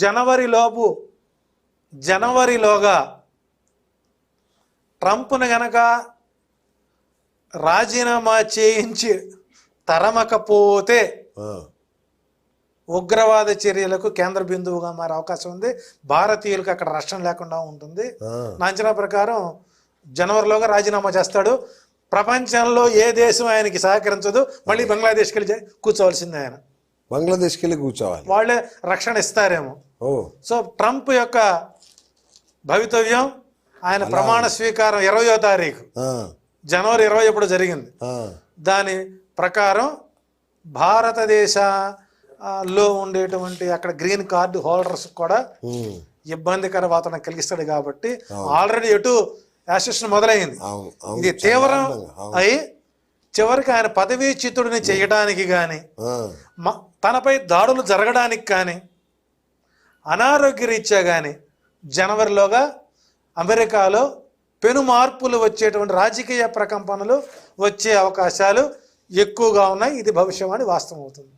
జనవరిలోపు జనవరిలోగా ట్రంప్ను గనక రాజీనామా చేయించి తరమకపోతే ఉగ్రవాద చర్యలకు కేంద్ర బిందువుగా మారే అవకాశం ఉంది. భారతీయులకు అక్కడ రక్షణ లేకుండా ఉంటుంది. నా అంచనా ప్రకారం జనవరిలోగా రాజీనామా చేస్తాడు. ప్రపంచంలో ఏ దేశం ఆయనకి సహకరించదు. మళ్ళీ బంగ్లాదేశ్కి వెళ్ళి కూర్చోవలసిందే ఆయన. బంగ్లాదేశ్కి వెళ్ళి కూర్చోవాలి. వాళ్ళే రక్షణ ఇస్తారేమో. సో ట్రంప్ యొక్క భవితవ్యం ఆయన ప్రమాణ స్వీకారం ఇరవయో తారీఖు. జనవరి ఇరవై ఎప్పుడు జరిగింది? దాని ప్రకారం భారతదేశ లో ఉండేటువంటి అక్కడ గ్రీన్ కార్డు హోల్డర్స్ కూడా ఇబ్బందికర వాతావరణం కలిగిస్తాడు కాబట్టి ఆల్రెడీ ఎటు యాసెషన్ మొదలైంది. ఇది తీవ్రం. అయి చివరికి ఆయన పదవీచ్యుతుడిని చేయడానికి కానీ తనపై దాడులు జరగడానికి కానీ అనారోగ్య రీత్యా కానీ జనవరిలోగా అమెరికాలో పెను మార్పులు వచ్చేటువంటి రాజకీయ ప్రకంపనలు వచ్చే అవకాశాలు ఎక్కువగా ఉన్నాయి. ఇది భవిష్యవాణి వాస్తవం అవుతుంది.